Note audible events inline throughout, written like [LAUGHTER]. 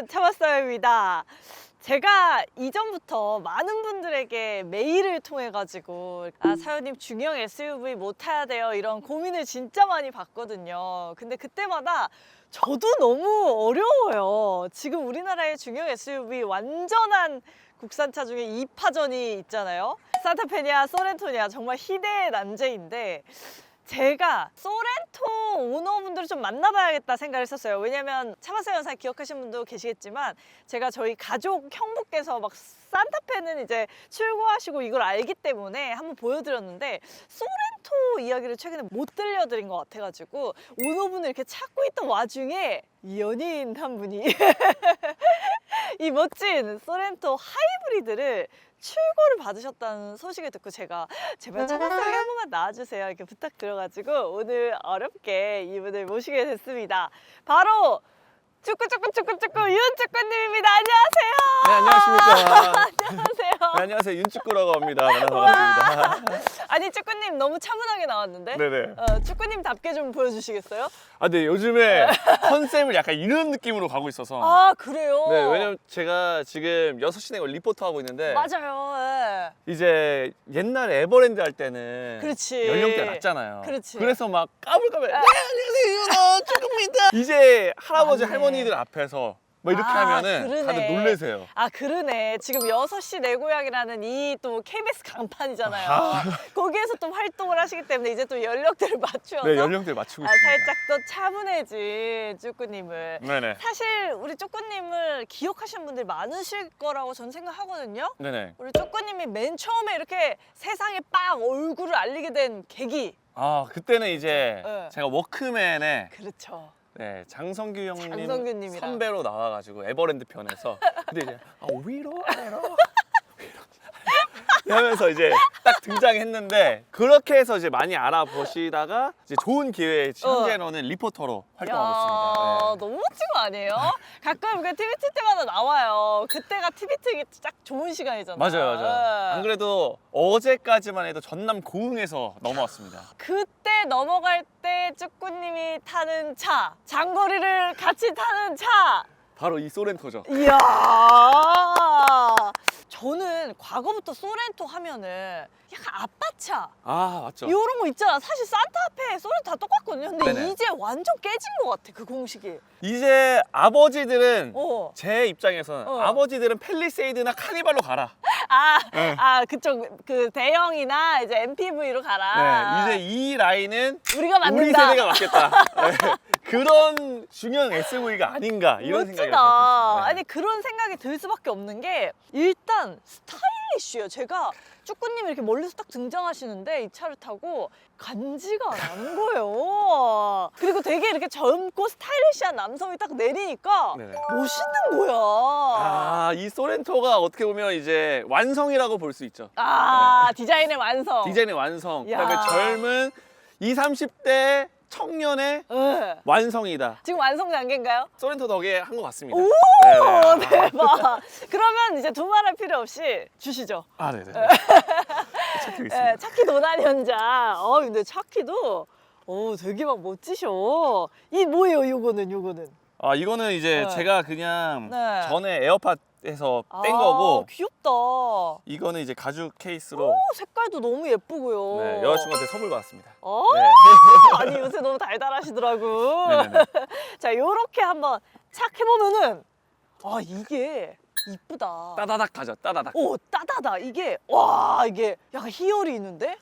여러분 차바사입니다. 제가 이전부터 많은 분들에게 메일을 통해 가지고 아 사연님 중형 SUV 못 타야 돼요 이런 고민을 진짜 많이 받거든요. 근데 그때마다 저도 너무 어려워요. 지금 우리나라의 중형 SUV 완전한 국산차 중에 2파전이 있잖아요. 산타페냐, 소렌토냐 정말 희대의 난제인데 제가 소렌토 오너분들을 좀 만나봐야겠다 생각을 했었어요. 왜냐면 차마사 영상 기억하시는 분도 계시겠지만 제가 저희 가족 형부께서 막 산타페는 이제 출고하시고 이걸 알기 때문에 한번 보여드렸는데 소렌토 이야기를 최근에 못 들려드린 것 같아가지고 오너분을 이렇게 찾고 있던 와중에 연예인 한 분이 [LAUGHS] 이 멋진 소렌토 하이브리드를 출고를 받으셨다는 소식을 듣고 제가 제발 차박상에 한 번만 나와주세요 이렇게 부탁드려가지고 오늘 어렵게 이분을 모시게 됐습니다. 바로 쭈꾸쭈꾸쭈꾸쭈꾸 윤쭈꾸님입니다. 안녕하세요. 네, 안녕하십니까. [LAUGHS] 안녕하세요. 네, 안녕하세요. 윤축구라고 합니다. 반갑습니다. [LAUGHS] 아니 쭈꾸님 너무 차분하게 나왔는데 네네. 어, 쭈꾸님답게 좀 보여주시겠어요? 아, 네, 요즘에 컨셉을 약간 이런 느낌으로 가고 있어서. 아 그래요? 네, 왜냐면 제가 지금 6시 내고 리포터 하고 있는데 맞아요. 예. 이제 옛날 에버랜드 할 때는 그렇지. 연령대가 낮잖아요. 그렇지. 그래서 막 까불까불 네, 안녕하세요. 나 축구입니다. [LAUGHS] 이제 할아버지 맞네. 할머니들 앞에서 뭐 이렇게 아, 하면은 그러네. 다들 놀래세요. 아 그러네 지금 6시 내 고향이라는 이 또 KBS 강판이잖아요 아. 거기에서 또 활동을 하시기 때문에 이제 또 연령대를 [LAUGHS] 맞추어서 네, 연령대 맞추고 아, 있습니다. 살짝 또 차분해진 쭈꾸님을 네네. 사실 우리 쭈꾸님을 기억하시는 분들이 많으실 거라고 저는 생각하거든요 네네. 우리 쭈꾸님이 맨 처음에 이렇게 세상에 빡 얼굴을 알리게 된 계기 아, 그때는 이제 네. 제가 워크맨에 그렇죠 네, 장성규 형님 장성규님이랑. 선배로 나와가지고 에버랜드 편에서 근데 이제 아, 위로 아래로 하면서 이제 딱 등장했는데 그렇게 해서 이제 많이 알아보시다가 이제 좋은 기회에 현재로는 리포터로 활동하고 있습니다. 네. 너무 멋진 거 아니에요? 가끔 그 TV 틀 때마다 나와요. 그때가 TV 틀기 딱 좋은 시간이잖아요. 맞아요, 맞아요. 예. 안 그래도 어제까지만 해도 전남 고흥에서 넘어왔습니다. 그때 넘어갈 때 쭈꾸님이 타는 차, 장거리를 같이 타는 차. 바로 이 소렌토죠. 이야. 저는 과거부터 소렌토 하면은 약간 아빠차 아 맞죠. 이런 거 있잖아. 사실 산타페 소렌토 다 똑같거든요. 근데 네네. 이제 완전 깨진 것 같아 그 공식이. 이제 아버지들은 어. 제 입장에서는 어. 아버지들은 펠리세이드나 카니발로 가라. 아, 네. 아 그쪽 그 대형이나 이제 MPV로 가라. 네, 이제 이 라인은 우리가 맞는다. 우리 세대가 맞겠다. [LAUGHS] 네, 그런 중형 SUV가 아닌가 이런 생각이 멋지다. 네. 아니 그런 생각이 들 수밖에 없는 게 일단 스타일리쉬해요. 제가 쭈꾸님이 이렇게 멀리서 딱 등장하시는데 이 차를 타고 간지가 안 나는 거예요. 그리고 되게 이렇게 젊고 스타일리시한 남성이 딱 내리니까 네네. 멋있는 거야. 아, 이 소렌토가 어떻게 보면 이제 완성이라고 볼 수 있죠. 아, 디자인의 완성. 디자인의 완성. 야. 그다음에 젊은 20, 30대 청년의 네. 완성이다. 지금 완성 단계인가요? 소렌토 덕에 한 것 같습니다. 오, 네네. 대박. 그러면 이제 두말할 필요 없이 주시죠. 아, [LAUGHS] 네네. 예, 착하겠습니다. 차키 도난 현장. 어, 근데 차키도 오, 되게 막 멋지셔. 이 뭐예요, 요거는 요거는? 아, 이거는 이제 네. 제가 그냥 네. 전에 에어팟 뗀 아, 거고 귀엽다. 오, 이거는 이제 가죽 케이스로 색깔도 너무 예쁘고요. 네, 여자친구한테 선물 받았습니다. 어? 네. 아니 요새 너무 달달하시더라고. 네네네. [LAUGHS] 자, 요렇게 한번 착 해보면은 아 이게 이쁘다. 따다닥 가죠, 따다닥. 오 따다다 이게 와 이게 약간 희열이 있는데?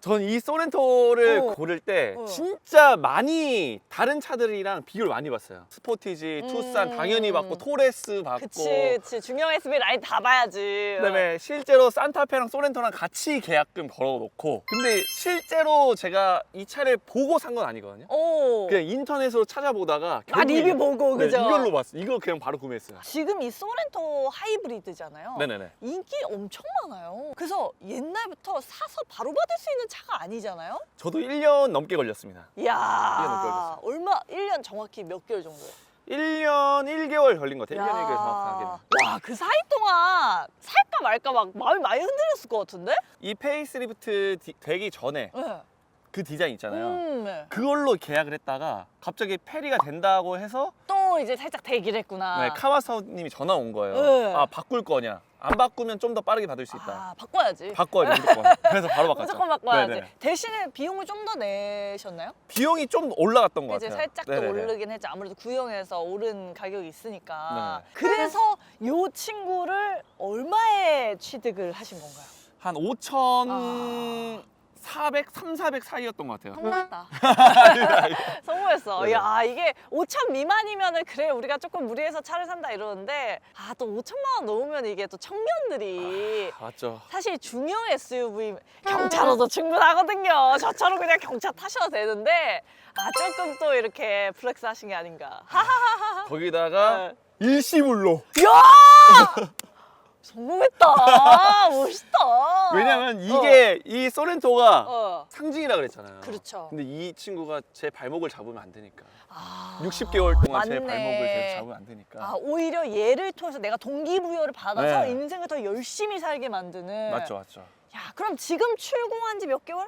전 이 소렌토를 어. 고를 때 어. 진짜 많이 다른 차들이랑 비교를 많이 봤어요. 스포티지, 투싼 음. 당연히 받고 토레스 받고 그치 그치 중형 SB 라인 다 봐야지. 그다음에 실제로 산타페랑 소렌토랑 같이 계약금 걸어놓고 근데 실제로 제가 이 차를 보고 산 건 아니거든요. 오. 그냥 인터넷으로 찾아보다가 아 결국에 리뷰 보고 네, 그죠? 이걸로 봤어요. 이거 그냥 바로 구매했어요. 지금 이 소렌토 하이브리드잖아요. 네네네. 인기 엄청 많아요. 그래서 옛날부터 사서 바로 받을 수 있는 차가 아니잖아요. 저도 1년 넘게 걸렸습니다. 넘게 이야 걸렸어요. 얼마 1년 정확히 몇 개월 정도요? 1년 1개월 걸린 것 같아요. 1년 1개월 정확하게는. 와그 사이 동안 살까 말까 막 마음이 많이 흔들렸을 것 같은데? 이 페이스리프트 디- 되기 전에 네. 그 디자인 있잖아요. 음, 네. 그걸로 계약을 했다가 갑자기 페리가 된다고 해서 또 이제 살짝 대기를 했구나. 네, 카와사님이 전화 온 거예요. 네. 아 바꿀 거냐? 안 바꾸면 좀 더 빠르게 받을 수 있다. 아, 바꿔야지. 바꿔야지 무조건. 그래서 바로 바꿨죠. 무조건 바꿔야지. 네네. 대신에 비용을 좀 더 내셨나요? 비용이 좀 올라갔던 것 이제 같아요. 살짝 더 네네네. 오르긴 했죠. 아무래도 구형에서 오른 가격이 있으니까. 네. 그래서 요 친구를 얼마에 취득을 하신 건가요? 한 아. 5천 400, 3, 400 사이였던 것 같아요. 성공했다. [LAUGHS] [LAUGHS] 성공했어. 네네. 야 이게 5천 미만이면은 그래 우리가 조금 무리해서 차를 산다 이러는데 아 또 5천만 원 넘으면 이게 또 청년들이 맞죠. 사실 중형 SUV 경차로도 충분하거든요. 저처럼 그냥 경차 타셔도 되는데 아 조금 또 이렇게 플렉스 하신 게 아닌가. 하하하하. 거기다가 [LAUGHS] 네. 일시불로. 야! 성공했다. [LAUGHS] 멋있다. 왜냐면 이게 이 소렌토가 어. 어. 상징이라 그랬잖아요. 그렇죠. 근데 이 친구가 제 발목을 잡으면 안 되니까. 아, 60개월 동안 제 맞네. 발목을 계속 잡으면 안 되니까. 아, 오히려 얘를 통해서 내가 동기부여를 받아서 네. 인생을 더 열심히 살게 만드는. 맞죠, 맞죠. 야, 그럼 지금 출고한 지 몇 개월?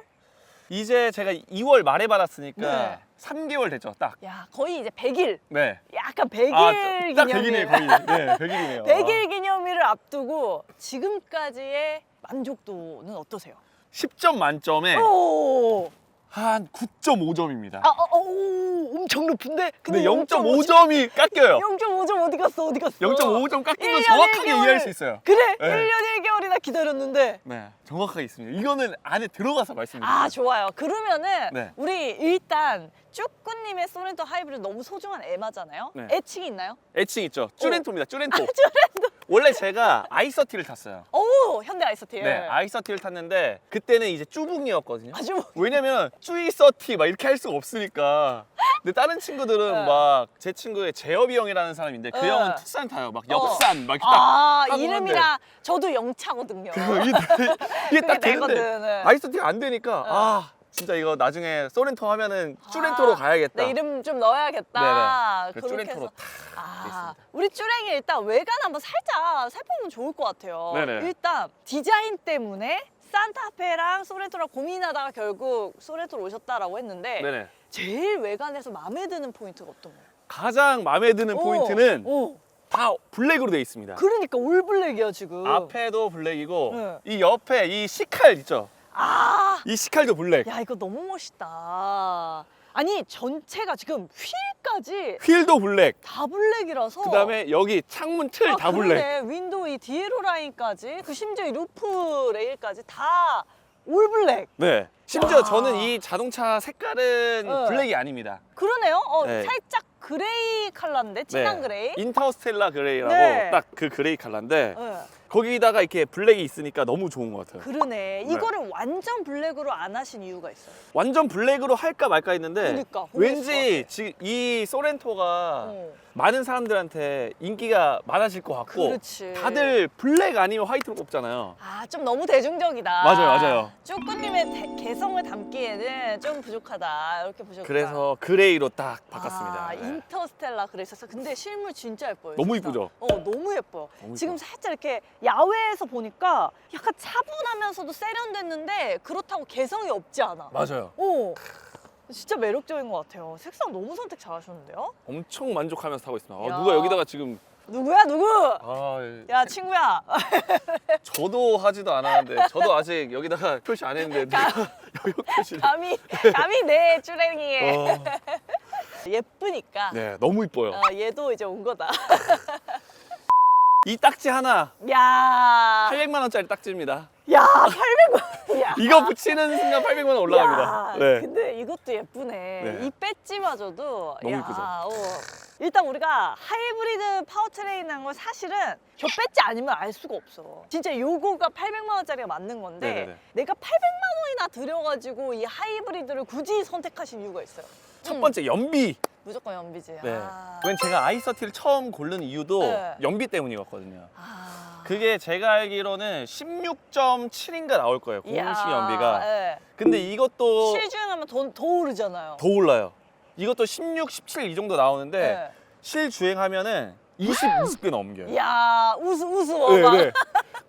이제 제가 2월 말에 받았으니까 네. 3개월 됐죠, 딱. 야, 거의 이제 100일. 네. 약간 100일 아, 딱 기념일. 100일이네요, 거의. 네, 100일이네요. 100일 기념일을 앞두고 지금까지의 만족도는 어떠세요? 10점 만점에 오! 한 9.5점입니다. 아, 어, 어, 오, 엄청 높은데? 근데 0.5점이 깎여요. 0.5점 어디 갔어? 어디 갔어? 0.5점 깎인 거 1년 정확하게 1개월. 이해할 수 있어요. 그래, 네. 1년 1개월이나 기다렸는데. 네, 정확하게 있습니다. 이거는 안에 들어가서 말씀드릴게요. 아 좋아요. 그러면은 네. 우리 일단 쭈꾸님의 소렌토 하이브리드 너무 소중한 애마잖아요. 네. 애칭이 있나요? 애칭 있죠. 쭈렌토입니다. 쭈렌토. 어. 쭈렌토. 원래 제가 아이서티를 탔어요. 오 현대 아이스티엘. 네, 아이서티를 탔는데 그때는 이제 쭈붕이었거든요. 아주 뭐- 왜냐면 쭈이서티 막 이렇게 할 수가 없으니까. 근데 다른 친구들은 네. 막 제 친구의 재엽이 형이라는 사람인데 그 네. 형은 투싼 타요. 막 어. 엽산 막 이렇게 딱 아 하고 이름이라 저도 영차거든요. 이게, 이게 딱 그게 되거든. 네. 아이서티가 안 되니까 아 진짜 이거 나중에 소렌토 하면은 쭈렌토로 아, 가야겠다. 내 이름 좀 넣어야겠다. 네네. 그 그렇게 쭈렌토로 해서. 탁 아, 있습니다. 우리 쭈랭이 일단 외관 한번 살짝 살펴보면 좋을 것 같아요. 네네. 일단 디자인 때문에 산타페랑 소렌토랑 고민하다가 결국 소렌토로 오셨다라고 했는데 네네. 제일 외관에서 마음에 드는 포인트가 어떤 거예요? 가장 마음에 드는 오, 포인트는 오. 다 블랙으로 되어 있습니다. 그러니까 올 블랙이야 지금. 앞에도 블랙이고 네. 이 옆에 이 시칼 있죠. 아, 이 시칼도 블랙. 야 이거 너무 멋있다. 아니 전체가 지금 휠까지 휠도 블랙. 다 블랙이라서. 그다음에 여기 창문 틀 아, 다 블랙. 그러네. 윈도우 이 디에로 라인까지 그 심지어 이 루프 레일까지 다 올블랙. 네. 심지어 야. 저는 이 자동차 색깔은 네. 블랙이 아닙니다. 그러네요. 어, 네. 살짝 그레이 컬러인데 진한 네. 그레이. 인터스텔라 그레이라고 네. 딱 그 그레이 컬러인데 네. 거기다가 이렇게 블랙이 있으니까 너무 좋은 것 같아요. 그러네. 이거를 완전 블랙으로 안 하신 이유가 있어요. 완전 블랙으로 할까 말까 했는데 그러니까, 왠지 지, 이 소렌토가 어. 많은 사람들한테 인기가 많아질 것 같고 그렇지. 다들 블랙 아니면 화이트로 뽑잖아요. 아, 좀 너무 대중적이다. 맞아요, 맞아요. 쭈꾸님의 대- 개성을 담기에는 좀 부족하다. 이렇게 보셨구나. 그래서 그레이로 딱 바꿨습니다. 아, 네. 인터스텔라 그랬었어. 근데 실물 진짜 예뻐요. 너무 진짜. 이쁘죠? 어, 너무 예뻐요. 너무 지금 이뻐요. 살짝 이렇게 야외에서 보니까 약간 차분하면서도 세련됐는데 그렇다고 개성이 없지 않아. 맞아요. 오, 진짜 매력적인 것 같아요. 색상 너무 선택 잘하셨는데요? 엄청 만족하면서 타고 있습니다. 어, 야. 누가 여기다가 지금 누구야 누구? 아, 야 친구야. [LAUGHS] 저도 하지도 않았는데 저도 아직 여기다가 [LAUGHS] 표시 안 했는데 누가 [LAUGHS] 여기 표시를 감히 감히 내 쭈랭이에 어, 예쁘니까. 네, 너무 이뻐요. 어, 얘도 이제 온 거다. 이 딱지 하나 야, 800만 원짜리 딱지입니다. 야, 800원. 야. 이거 붙이는 순간 800만 원 올라갑니다. 야, 네. 근데 이것도 예쁘네. 네. 이 배지마저도 너무 야, 이쁘죠? 어. 일단 우리가 하이브리드 파워트레인이라는 걸 사실은 저 배지 아니면 알 수가 없어. 진짜 요거가 800만 원짜리가 맞는 건데 네네네. 내가 800만 원이나 들여가지고 이 하이브리드를 굳이 선택하신 이유가 있어요. 첫 음, 번째 연비. 무조건 연비지. 네. 아. wen 제가 아이서티를 처음 고른 이유도 네. 연비 때문이었거든요. 아. 그게 제가 알기로는 16.7인가 나올 거예요. 이야, 공식 연비가. 네. 근데 이것도 실주행하면 더, 더 오르잖아요. 더 올라요. 이것도 16, 17 이 정도 나오는데 네. 실주행하면은 20, 20개 넘겨요. 이야 우스 우스워 네, 막. 네.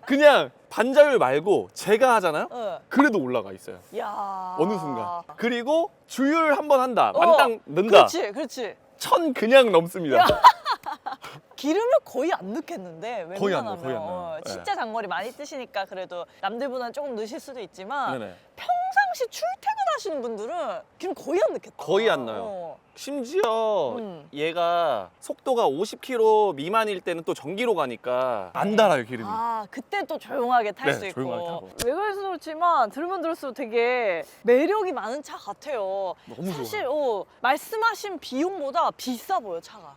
그냥 반자율 말고 제가 하잖아요. 네. 그래도 올라가 있어요. 야. 어느 순간. 그리고 주율 한 번 한다. 어, 만땅 넣는다. 그렇지, 그렇지. 천 그냥 넘습니다. [LAUGHS] 기름을 거의 안 넣겠는데 거의 안 웬만하면 넣어요, 거의 안 넣어요. 어, 네. 진짜 장거리 많이 뜨시니까 그래도 남들보다는 조금 넣으실 수도 있지만 네네. 평상시 출퇴근 하시는 분들은 기름 거의 안 넣겠다. 거의 안 넣어요. 어. 심지어 음. 얘가 속도가 50km 미만일 때는 또 전기로 가니까 안 달아요 기름이. 아 그때 또 조용하게 탈 네, 수 있고 조용하게 타고. 왜 그래서 그렇지만 들으면 들을수록 되게 매력이 많은 차 같아요 너무 사실. 어, 말씀하신 비용보다 비싸 보여 차가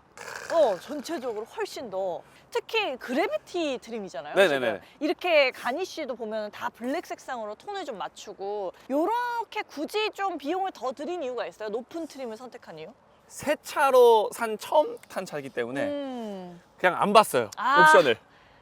어 전체적으로 훨씬 더 특히 그래비티 트림이잖아요 네네네. 지금. 이렇게 가니쉬도 보면 다 블랙 색상으로 톤을 좀 맞추고 요렇게 굳이 좀 비용을 더 들인 이유가 있어요 높은 트림을 선택한 이유 새 차로 산 처음 탄 차이기 때문에 음, 그냥 안 봤어요 아. 옵션을.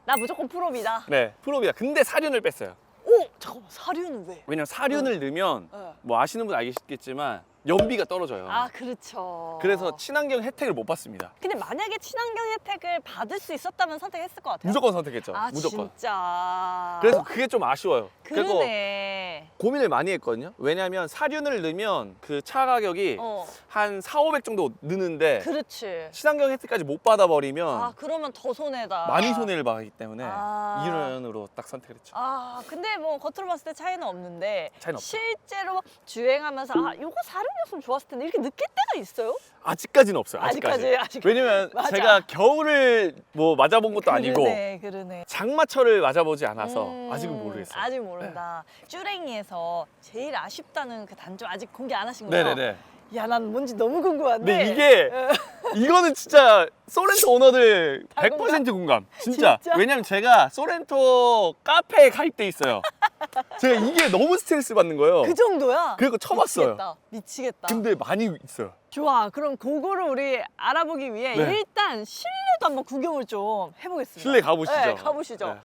나 무조건 프로비다 네 프로비다. 근데 사륜을 뺐어요. 오 잠깐만 사륜은 왜? 왜냐면 사륜을 넣으면 네. 뭐 아시는 분 알겠겠지만 연비가 떨어져요. 아 그렇죠. 그래서 친환경 혜택을 못 받습니다. 근데 만약에 친환경 혜택을 받을 수 있었다면 선택했을 것 같아요. 무조건 선택했죠. 아 무조건. 진짜. 그래서 그게 좀 아쉬워요. 그래서 그러네. 고민을 많이 했거든요. 왜냐면 사륜을 넣으면 그 차 가격이 어, 한 4, 500 정도 느는데 그렇지. 친환경 혜택까지 못 받아버리면 아 그러면 더 손해다. 많이 손해를 봐기 때문에 아. 이론으로 딱 선택을 했죠. 아 근데 뭐 겉으로 봤을 때 차이는 없는데 차이는 없죠. 실제로 주행하면서 아 요거 사륜 이었으면 좋았을 텐데 이렇게 느낄 때가 있어요? 아직까지는 없어요. 아직까지. 아직까지, 아직까지. 왜냐면 맞아. 제가 겨울을 뭐 맞아본 것도 아니고 그러네, 그러네. 장마철을 맞아보지 않아서 음, 아직은 모르겠어요. 네. 아직 모른다. 쭈랭이에서 제일 아쉽다는 그 단점 아직 공개 안 하신 거죠? 네네네. 야, 난 뭔지 너무 궁금한데. 근데 이게 예. 이거는 진짜 소렌토 오너들 다100% 공감. 진짜. 진짜? 왜냐면 제가 소렌토 카페에 가입돼 있어요. 제가 이게 너무 스트레스 받는 거예요. 그 정도야? 그리고 쳐봤어요. 미치겠다. 미치겠다. 근데 많이 있어요. 좋아. 그럼 그거를 우리 알아보기 위해 네. 일단 실내도 한번 구경을 좀 해보겠습니다. 실내 가보시죠. 네, 가보시죠. 네.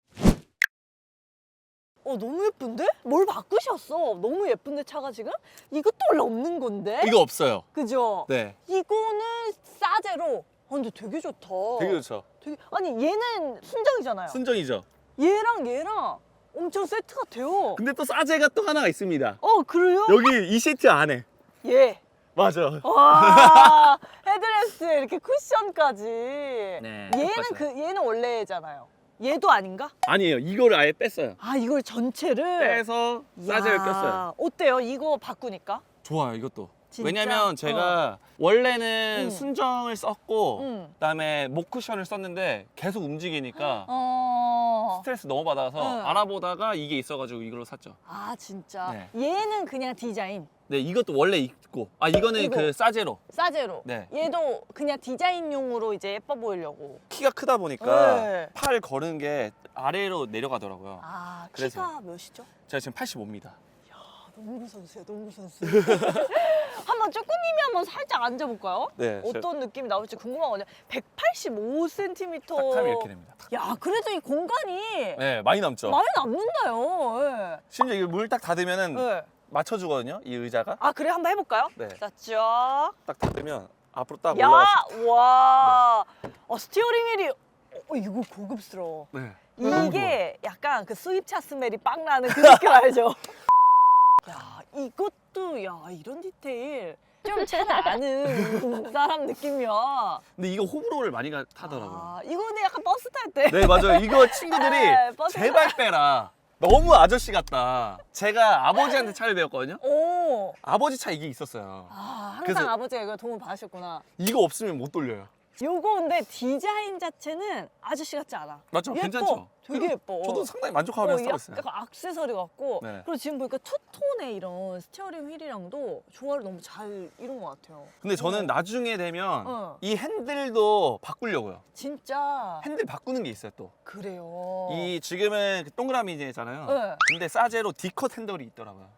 어, 너무 예쁜데? 뭘 바꾸셨어? 너무 예쁜데 차가 지금? 이것도 원래 없는 건데? 이거 없어요. 그죠? 네. 이거는 싸제로. 아, 근데 되게 좋다. 되게 좋죠. 되게- 아니 얘는 순정이잖아요. 순정이죠. 얘랑 얘랑 엄청 세트 같아요. 근데 또 싸제가 또 하나가 있습니다. 어 그래요? 여기 이 시트 안에. 얘. 맞아. 와 헤드레스트에 이렇게 쿠션까지. 네, 얘는 똑같아요. 그 얘는 원래잖아요. 얘도 아닌가? 아니에요. 이거를 아예 뺐어요. 아 이걸 전체를. 빼서 싸제를 야, 꼈어요. 어때요? 이거 바꾸니까? 좋아요, 이것도. 진짜? 왜냐면 제가 원래는 음. 순정을 썼고 응. 그다음에 목 쿠션을 썼는데 계속 움직이니까 어. 스트레스 너무 받아서 응. 알아보다가 이게 있어가지고 이걸로 샀죠. 아 진짜. 네. 얘는 그냥 디자인. 네, 이것도 원래 있고. 아, 이거는 이거. 그 싸제로. 싸제로. 네. 얘도 그냥 디자인용으로 이제 예뻐 보이려고. 키가 크다 보니까 네. 팔 거는 게 아래로 내려가더라고요. 아 그래서. 키가 몇이죠? 제가 지금 85입니다. 농구 선수야, 농구 선수. [LAUGHS] 한번 쪼꾸님이 한번 살짝 앉아볼까요? 네. 어떤 느낌이 나올지 궁금하거든요. 185cm. 딱 하면 이렇게 됩니다. 야, 그래도 이 공간이 네, 많이 남죠. 많이 남는다요. 예. 심지어 이거 물딱 닫으면은 예. 맞춰주거든요. 이 의자가. 아, 그래 한번 해볼까요? 네. 자, 쫙. 딱 닫으면 앞으로 딱 야, 있죠. 와. 어, 스티어링 휠이 어, 이거 고급스러워. 네. 너무 이게 약간 그 수입차 스멜이 빵 나는 그 느낌 알죠? [LAUGHS] 야, 이것도 야 이런 디테일 좀잘 아는 [LAUGHS] 사람 느낌이야. 근데 이거 호불호를 많이 가- 타더라고요. 아, 이거는 약간 버스 탈 때. 네 맞아요. 이거 친구들이 네, 버스 제발 빼라. 너무 아저씨 같다. 제가 아버지한테 차를 배웠거든요. 오. 아버지 차 이게 있었어요. 아, 항상 그래서- 아버지가 이거 도움을 받으셨구나. 이거 없으면 못 돌려요. 요거 근데 디자인 자체는 아저씨 같지 않아. 맞죠? 예뻐. 괜찮죠? 되게 예뻐. 저도 상당히 만족하면서 어, 타고 있어요. 약간 악세서리 같고 네. 그리고 지금 보니까 투톤의 이런 스티어링 휠이랑도 조화를 너무 잘 이룬 것 같아요. 근데 저는 어. 나중에 되면 어. 이 핸들도 바꾸려고요. 진짜 핸들 바꾸는 게 있어요 또. 그래요. 이 지금은 그 동그라미잖아요. 어. 네. 근데 싸제로 D컷 핸들이 있더라고요.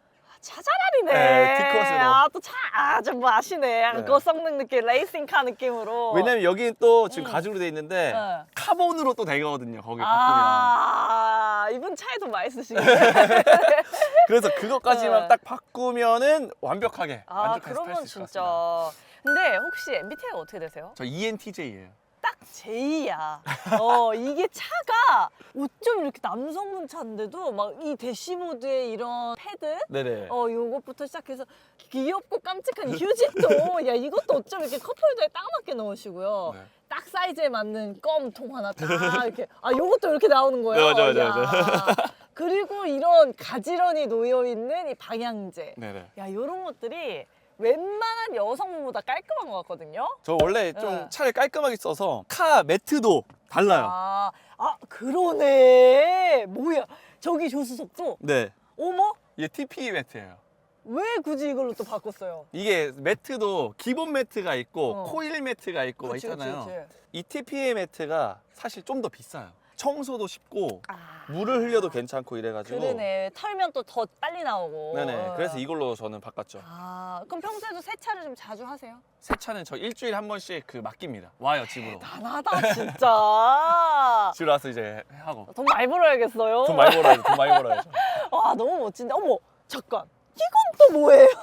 차자랄이네. 네, D컷으로. 아, 또 차, 아, 좀 뭐 아시네. 약간 네. 거성능 느낌, 레이싱카 느낌으로. 왜냐면 여기는 또 지금 음. 가죽으로 돼 있는데 네. 카본으로 또 되거든요. 거기 바꾸면. 아, 이분 차에 돈 많이 쓰시네. [LAUGHS] 그래서 그것까지만 네. 딱 바꾸면은 완벽하게 아, 그러면 수 있을 것. 같습니다. 근데 혹시 MBTI가 어떻게 되세요? 저 ENTJ예요. 딱 제이야. 어, 이게 차가 어쩜 이렇게 남성분 차인데도 막 이 대시보드에 이런 패드? 네네. 어, 요것부터 시작해서 귀엽고 깜찍한 휴지통. [LAUGHS] 야, 이것도 어쩜 이렇게 컵홀더에 딱 맞게 넣으시고요. 네. 딱 사이즈에 맞는 껌 통 하나 딱 이렇게. 아, 요것도 이렇게 나오는 거예요. 네, 맞아, 맞아, 야. 그리고 이런 가지런히 놓여 있는 이 방향제. 네네. 야, 요런 것들이 웬만한 여성분보다 깔끔한 것 같거든요. 저 원래 좀 네. 차를 깔끔하게 써서 카 매트도 달라요. 아, 아 그러네. 뭐야? 저기 조수석도 네. 어머? 이게 TPE 매트예요. 왜 굳이 이걸로 또 바꿨어요? 이게 매트도 기본 매트가 있고 어. 코일 매트가 있고 막 그치, 그치, 있잖아요. 그치. 이 TPE 매트가 사실 좀 더 비싸요. 청소도 쉽고 아, 물을 흘려도 괜찮고 이래가지고. 그러네. 털면 또 더 빨리 나오고. 네네. 어. 그래서 이걸로 저는 바꿨죠. 아, 그럼 평소에도 세차를 좀 자주 하세요? 세차는 저 일주일에 한 번씩 그 맡깁니다. 와요 집으로. 단하다 [LAUGHS] 진짜. 집으로 와서 이제 하고. 돈 많이 벌어야겠어요. 돈 많이 벌어야죠. 돈 많이 벌어야죠. [LAUGHS] 와 너무 멋진데. 어머 잠깐. 이건 또 뭐예요? [LAUGHS]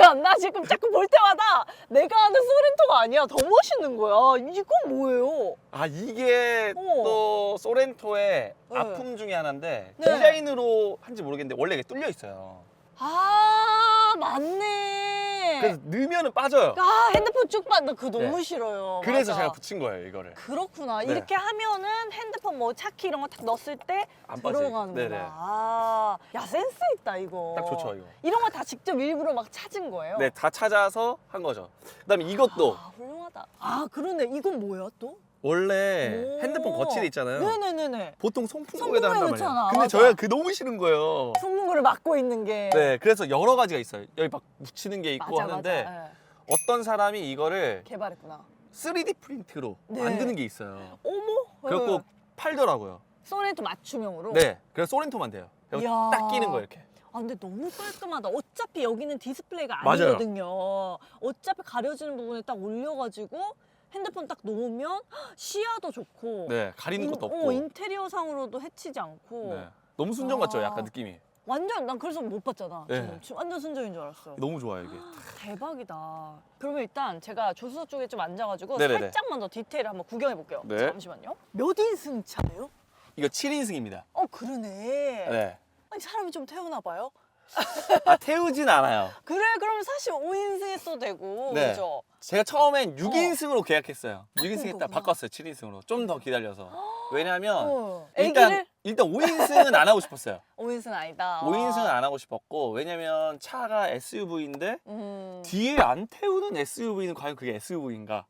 잠깐 나 지금 자꾸 볼 때마다 내가 아는 소렌토가 아니야. 더 멋있는 거야. 이건 뭐예요? 아 이게 어. 또 소렌토의 네. 아픔 중에 하나인데 네. 디자인으로 한지 모르겠는데 원래 이게 뚫려 있어요. 아 맞네. 그래서 넣으면은 빠져요. 아 핸드폰 쭉 받는 그 너무 네. 싫어요. 그래서 맞아. 제가 붙인 거예요 이거를. 그렇구나. 네. 이렇게 하면은 핸드폰 뭐 차키 이런 거 탁 넣었을 때 안 빠져요. 들어가는구나. 아, 야 센스 있다 이거. 딱 좋죠 이거. 이런 거 다 직접 일부러 막 찾은 거예요? 네, 다 찾아서 한 거죠. 그다음에 이것도 아, 훌륭하다. 아, 그러네. 이건 뭐야 또? 원래 오. 핸드폰 거치대 있잖아요. 네네네네. 보통 손풍구에다 한단 말이에요. 넣잖아. 근데 맞아. 저희가 그 너무 싫은 거예요. 손문구를 막고 있는 게. 네, 그래서 여러 가지가 있어요. 여기 막 묻히는 게 있고 맞아, 하는데 맞아. 예. 어떤 사람이 이거를 개발했구나. 3D 프린트로 네. 만드는 게 있어요. 어머. 그래갖고 예. 팔더라고요. 소네트 맞춤형으로. 네, 그래서 소렌토만 돼요. 이야. 딱 끼는 거 이렇게. 아 근데 너무 깔끔하다. 어차피 여기는 디스플레이가 맞아요. 아니거든요. 어차피 가려지는 부분에 딱 올려가지고 핸드폰 딱 놓으면 시야도 좋고. 네, 가리는 인- 것도 어, 없고. 인테리어 상으로도 해치지 않고. 네. 너무 순정 같죠, 아. 약간 느낌이. 완전 난 그래서 못 봤잖아. 네. 지금. 지금 완전 순정인 줄 알았어. 너무 좋아요 이게. 대박이다. 그러면 일단 제가 조수석 쪽에 좀 앉아가지고 네네네. 살짝만 더 디테일 한번 구경해 볼게요. 네. 잠시만요. 몇 인승 차예요? 이거 7인승입니다. 어 그러네. 네. 아니 사람이 좀 태우나 봐요. 아, 태우진 않아요. 그래 그럼 사실 5인승 했어도 되고 네. 그죠? 제가 처음엔 6인승으로 계약했어요. 6인승 바꾼 했다 거구나. 바꿨어요. 7인승으로. 좀 더 기다려서. 왜냐면 어. 일단 애기를 일단 5인승은 안 하고 싶었어요. [LAUGHS] 5인승 아니다. 5인승은 안 하고 싶었고 왜냐면 차가 SUV인데 음. 뒤에 안 태우는 SUV는 과연 그게 SUV인가?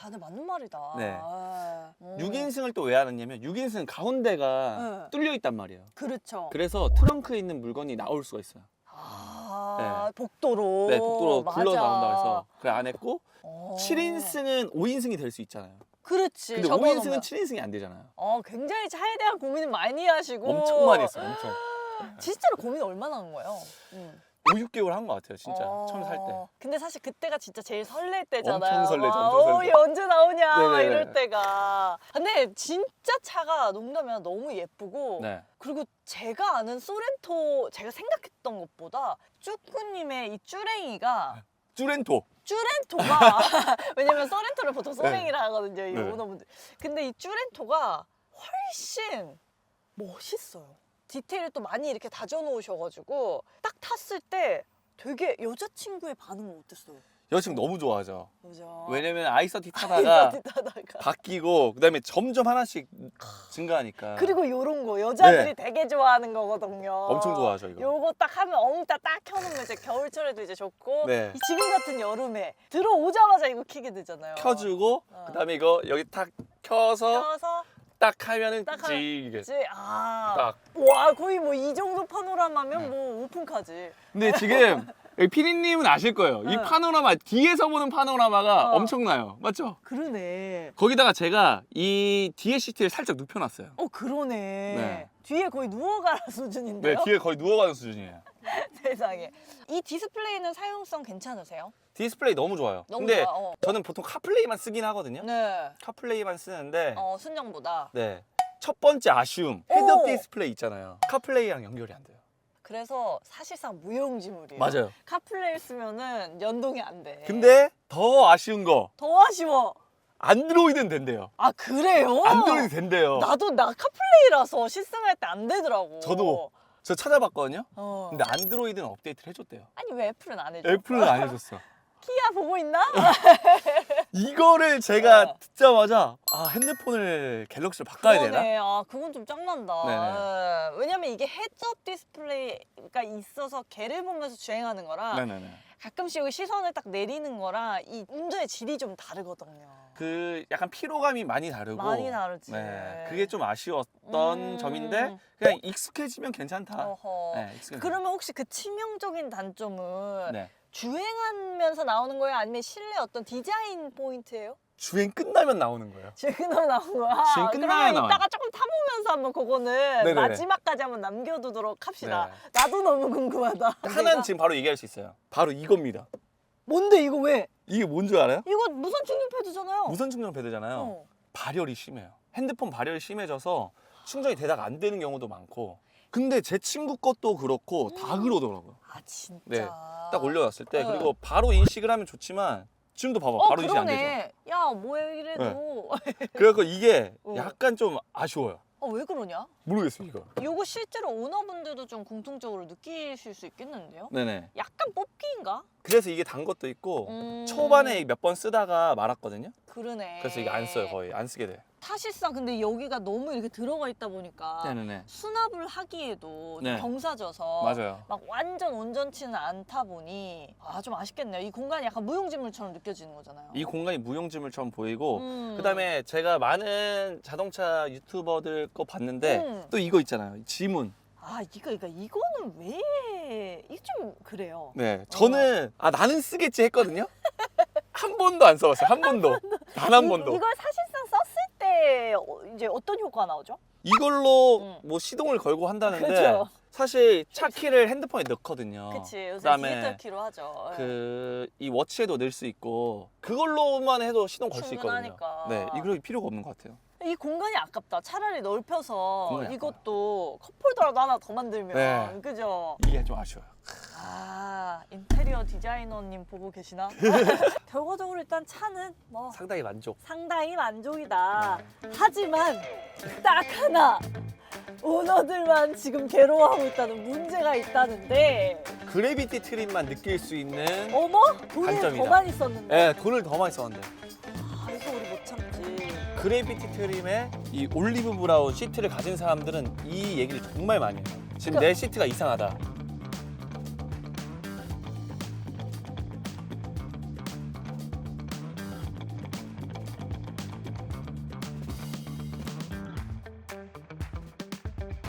아, 근데 맞는 말이다. 네. 아, 어. 6인승을 또 왜 하느냐면 6인승 가운데가 네. 뚫려 있단 말이에요. 그렇죠. 그래서 트렁크에 있는 물건이 나올 수가 있어요. 아, 복도로. 네, 복도로 굴러. 나온다 해서 그래 안 했고 어. 7인승은 5인승이 될 수 있잖아요. 그렇지. 근데 접어놓으면. 5인승은 7인승이 안 되잖아요. 어, 굉장히 차에 대한 고민을 많이 하시고. 엄청 많이 했어요. 엄청. [GASPS] 진짜로 고민 얼마나 한 거예요? 음. 5, 6개월 한 것 같아요. 진짜 어. 처음 살 때. 근데 사실 그때가 진짜 제일 설렐 때잖아요. 엄청 설레죠, 와, 엄청 어, 설레죠. 얘 언제 나오냐 네네네. 이럴 때가. 근데 진짜 차가 농담이 너무 예쁘고 네. 그리고 제가 아는 소렌토 제가 생각했던 것보다 쭈꾸님의 이 쭈랭이가 쭈렌토. 쭈렌토가 [LAUGHS] [LAUGHS] 왜냐면 소렌토를 보통 소랭이라 하거든요 이 네. 오너분들 근데 이 쭈렌토가 훨씬 멋있어요 디테일을 또 많이 이렇게 다져 놓으셔가지고 딱 탔을 때 되게 여자친구의 반응은 어땠어요? 여자친구 너무 좋아하죠. 여자 왜냐면 아이서티 타다가 타다가 바뀌고 그다음에 점점 하나씩 증가하니까. 그리고 요런 거 여자들이 네. 되게 좋아하는 거거든요 엄청 좋아하죠 이거. 요거 딱 하면 어묵다 딱 켜놓으면 이제 겨울철에도 이제 좋고 네. 이 지금 같은 여름에 들어오자마자 이거 키게 되잖아요. 켜주고 어. 그다음에 이거 여기 탁 켜서 켜서 딱 하면은 딱 이게 이제 아, 딱. 와 거의 뭐 이 정도 파노라마면 네. 뭐 오픈카지. 근데 지금 여기 피디님은 아실 거예요. 이 네. 파노라마 뒤에서 보는 파노라마가 어. 엄청나요. 맞죠? 그러네. 거기다가 제가 이 뒤에 시트를 살짝 눕혀놨어요. 어 그러네. 네. 뒤에 거의 누워가라 [LAUGHS] 수준인데요. 네, 뒤에 거의 누워가는 수준이에요. [LAUGHS] 세상에. 이 디스플레이는 사용성 괜찮으세요? 디스플레이 너무 좋아요. 너무 근데 좋아. 어. 저는 보통 카플레이만 쓰긴 하거든요. 네. 카플레이만 쓰는데 어 순정보다. 네. 첫 번째 아쉬움 헤드업 오. 디스플레이 있잖아요. 카플레이랑 연결이 안 돼요. 그래서 사실상 무용지물이에요. 맞아요. 카플레이 쓰면은 연동이 안 돼. 근데 더 아쉬운 거 더 아쉬워. 안드로이드는 된대요. 아 그래요? 안드로이드 된대요. 나도 나 카플레이라서 시승할 때 안 되더라고. 저도. 저 찾아봤거든요. 어. 근데 안드로이드는 업데이트를 해줬대요. 아니 왜 애플은 안 해줘? 애플은 안 해줬어. 키아 보고 있나? 이거를 제가 어. 듣자마자 아 핸드폰을 갤럭시로 바꿔야 되나? 그러네. 아 그건 좀 짱난다. 예. 왜냐면 이게 헤드업 디스플레이가 있어서 걔를 보면서 주행하는 거라 네네네. 가끔씩 여기 시선을 딱 내리는 거라 이 운전의 질이 좀 다르거든요. 그 약간 피로감이 많이 다르고 많이 다르지. 네, 그게 좀 아쉬웠던 음. 점인데 그냥 익숙해지면 괜찮다. 어허. 네, 익숙해지면. 그러면 혹시 그 치명적인 단점은 네. 주행하면서 나오는 거예요? 아니면 실내 어떤 디자인 포인트예요? 주행 끝나면 나오는 거예요. 주행 끝나면 나온 거야. [LAUGHS] 주행 끝나면 그러면 나와요. 이따가 조금 타보면서 한번 그거는 네네네. 마지막까지 한번 남겨두도록 합시다. 네. 나도 너무 궁금하다. 하나는 내가. 지금 바로 얘기할 수 있어요. 바로 이겁니다. 뭔데 이거 왜? 이게 뭔 줄 알아요? 이거 무선 충전 패드잖아요. 무선 충전 패드잖아요. 어. 발열이 심해요. 핸드폰 발열이 심해져서 충전이 되다가 안 되는 경우도 많고. 근데 제 친구 것도 그렇고 다 음. 그러더라고요. 아 진짜. 네, 딱 올려놨을 때 네. 그리고 바로 인식을 하면 좋지만 지금도 봐봐 어 바로 인식 안 되죠. 그러네. 야 뭐야 이래도. [LAUGHS] 그래서 이게 어. 약간 좀 아쉬워요. 어 왜 그러냐? 모르겠어요 이거. 이거 실제로 오너분들도 좀 공통적으로 느끼실 수 있겠는데요? 네네. 약간 뽑기인가? 그래서 이게 단 것도 있고 음, 초반에 몇 번 쓰다가 말았거든요. 그러네. 그래서 이게 안 써요 거의 안 쓰게 돼. 사실상 근데 여기가 너무 이렇게 들어가 있다 보니까 네네네. 수납을 하기에도 네. 좀 경사져서 맞아요. 막 완전 온전치는 않다 보니 아 좀 아쉽겠네요. 이 공간이 약간 무용지물처럼 느껴지는 거잖아요. 이 공간이 무용지물처럼 보이고 음. 그다음에 제가 많은 자동차 유튜버들 거 봤는데 음. 또 이거 있잖아요. 지문. 아 이거 이거 이거는 왜 이게 좀 그래요. 네. 저는 아 나는 쓰겠지 했거든요. [LAUGHS] 한 번도 안 써봤어요. 한 번도. 단한 이- 번도. 이걸 사실 상 썼을 때 어, 이제 어떤 효과가 나오죠? 이걸로 음. 뭐 시동을 걸고 한다는데 [LAUGHS] 그죠. 사실 차 키를 핸드폰에 넣거든요. 그치 요새 디지털 키로 하죠. 예. 그이 워치에도 넣을 수 있고 그걸로만 해도 시동 걸 수 있거든요. 충분하니까. 네, 이거 필요가 없는 것 같아요. 이 공간이 아깝다. 차라리 넓혀서 공간이 이것도 컵홀더라도 하나 더 만들면 네. 그죠? 이게 좀 아쉬워요. 아 인테리어 디자이너님 보고 계시나? [LAUGHS] 결과적으로 일단 차는 뭐 상당히 만족. 상당히 만족이다. 하지만 딱 하나 오너들만 지금 괴로워하고 있다는 문제가 있다는데 그래비티 트림만 느낄 수 있는 어머 돈을 단점이다. 더 많이 썼는데 네, 돈을 더 많이 썼는데. 그래비티 트림에 이 올리브 브라운 시트를 가진 사람들은 이 얘기를 정말 많이 해요. 지금 그- 내 시트가 이상하다.